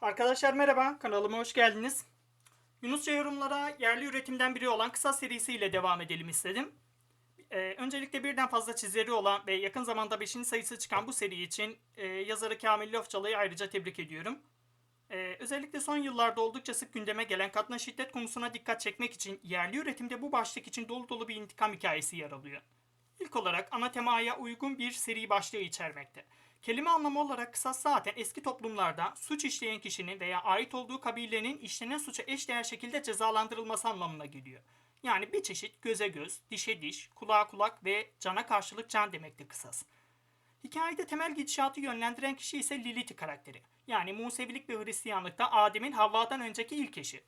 Arkadaşlar merhaba, kanalıma hoş geldiniz. Yunusça yorumlara yerli üretimden biri olan kısa serisiyle devam edelim istedim. Ee, öncelikle birden fazla çizeri olan ve yakın zamanda 5. sayısı çıkan bu seri için e, yazarı Kamil Lofçalı'yı ayrıca tebrik ediyorum. Ee, özellikle son yıllarda oldukça sık gündeme gelen kadına şiddet konusuna dikkat çekmek için yerli üretimde bu başlık için dolu dolu bir intikam hikayesi yer alıyor. İlk olarak ana temaya uygun bir seri başlığı içermekte. Kelime anlamı olarak kısas zaten eski toplumlarda suç işleyen kişinin veya ait olduğu kabilenin işlenen suça eşdeğer şekilde cezalandırılması anlamına geliyor. Yani bir çeşit göze göz, dişe diş, kulağa kulak ve cana karşılık can demekti kısas. Hikayede temel gidişatı yönlendiren kişi ise Lilith karakteri. Yani Musevilik ve Hristiyanlıkta Adem'in Havva'dan önceki ilk eşi.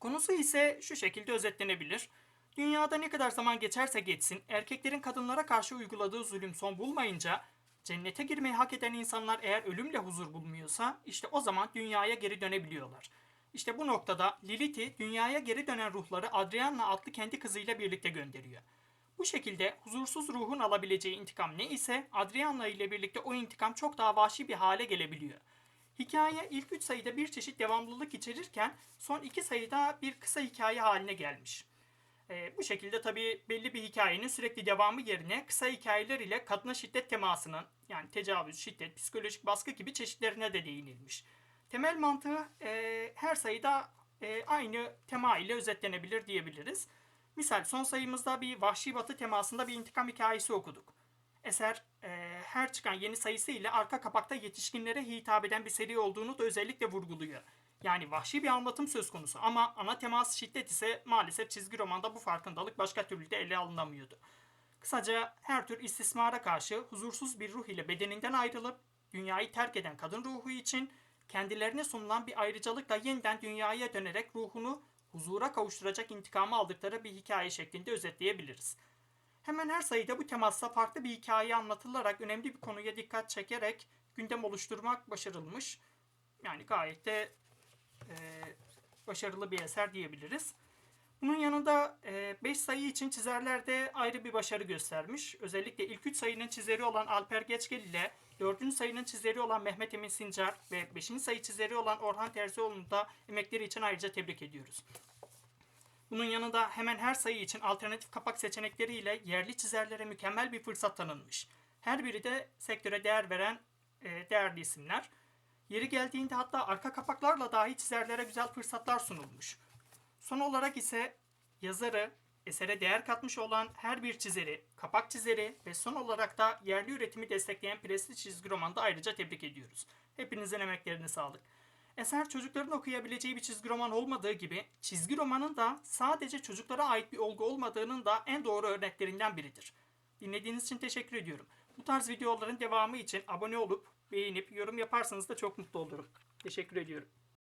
Konusu ise şu şekilde özetlenebilir. Dünyada ne kadar zaman geçerse geçsin, erkeklerin kadınlara karşı uyguladığı zulüm son bulmayınca, cennete girmeyi hak eden insanlar eğer ölümle huzur bulmuyorsa, işte o zaman dünyaya geri dönebiliyorlar. İşte bu noktada Lilith'i dünyaya geri dönen ruhları Adriana adlı kendi kızıyla birlikte gönderiyor. Bu şekilde huzursuz ruhun alabileceği intikam ne ise Adriana ile birlikte o intikam çok daha vahşi bir hale gelebiliyor. Hikaye ilk 3 sayıda bir çeşit devamlılık içerirken son 2 sayıda bir kısa hikaye haline gelmiş. Ee, bu şekilde tabii belli bir hikayenin sürekli devamı yerine kısa hikayeler ile kadına şiddet temasının yani tecavüz, şiddet, psikolojik baskı gibi çeşitlerine de değinilmiş. Temel mantığı e, her sayıda e, aynı tema ile özetlenebilir diyebiliriz. Misal son sayımızda bir vahşi batı temasında bir intikam hikayesi okuduk. Eser e, her çıkan yeni sayısı ile arka kapakta yetişkinlere hitap eden bir seri olduğunu da özellikle vurguluyor. Yani vahşi bir anlatım söz konusu ama ana teması şiddet ise maalesef çizgi romanda bu farkındalık başka türlü de ele alınamıyordu. Kısaca her tür istismara karşı huzursuz bir ruh ile bedeninden ayrılıp dünyayı terk eden kadın ruhu için kendilerine sunulan bir ayrıcalıkla yeniden dünyaya dönerek ruhunu huzura kavuşturacak intikamı aldıkları bir hikaye şeklinde özetleyebiliriz. Hemen her sayıda bu temasta farklı bir hikaye anlatılarak önemli bir konuya dikkat çekerek gündem oluşturmak başarılmış. Yani gayet de e, başarılı bir eser diyebiliriz. Bunun yanında 5 sayı için çizerler de ayrı bir başarı göstermiş. Özellikle ilk 3 sayının çizeri olan Alper Geçgel ile 4. sayının çizeri olan Mehmet Emin Sincar ve 5. sayı çizeri olan Orhan Terzioğlu'nu da emekleri için ayrıca tebrik ediyoruz. Bunun yanında hemen her sayı için alternatif kapak seçenekleriyle yerli çizerlere mükemmel bir fırsat tanınmış. Her biri de sektöre değer veren e, değerli isimler. Yeri geldiğinde hatta arka kapaklarla dahi çizerlere güzel fırsatlar sunulmuş. Son olarak ise yazarı, esere değer katmış olan her bir çizeri, kapak çizeri ve son olarak da yerli üretimi destekleyen Presli çizgi romanda ayrıca tebrik ediyoruz. Hepinizin emeklerine sağlık. Eser çocukların okuyabileceği bir çizgi roman olmadığı gibi çizgi romanın da sadece çocuklara ait bir olgu olmadığının da en doğru örneklerinden biridir. Dinlediğiniz için teşekkür ediyorum. Bu tarz videoların devamı için abone olup beğenip yorum yaparsanız da çok mutlu olurum. Teşekkür ediyorum.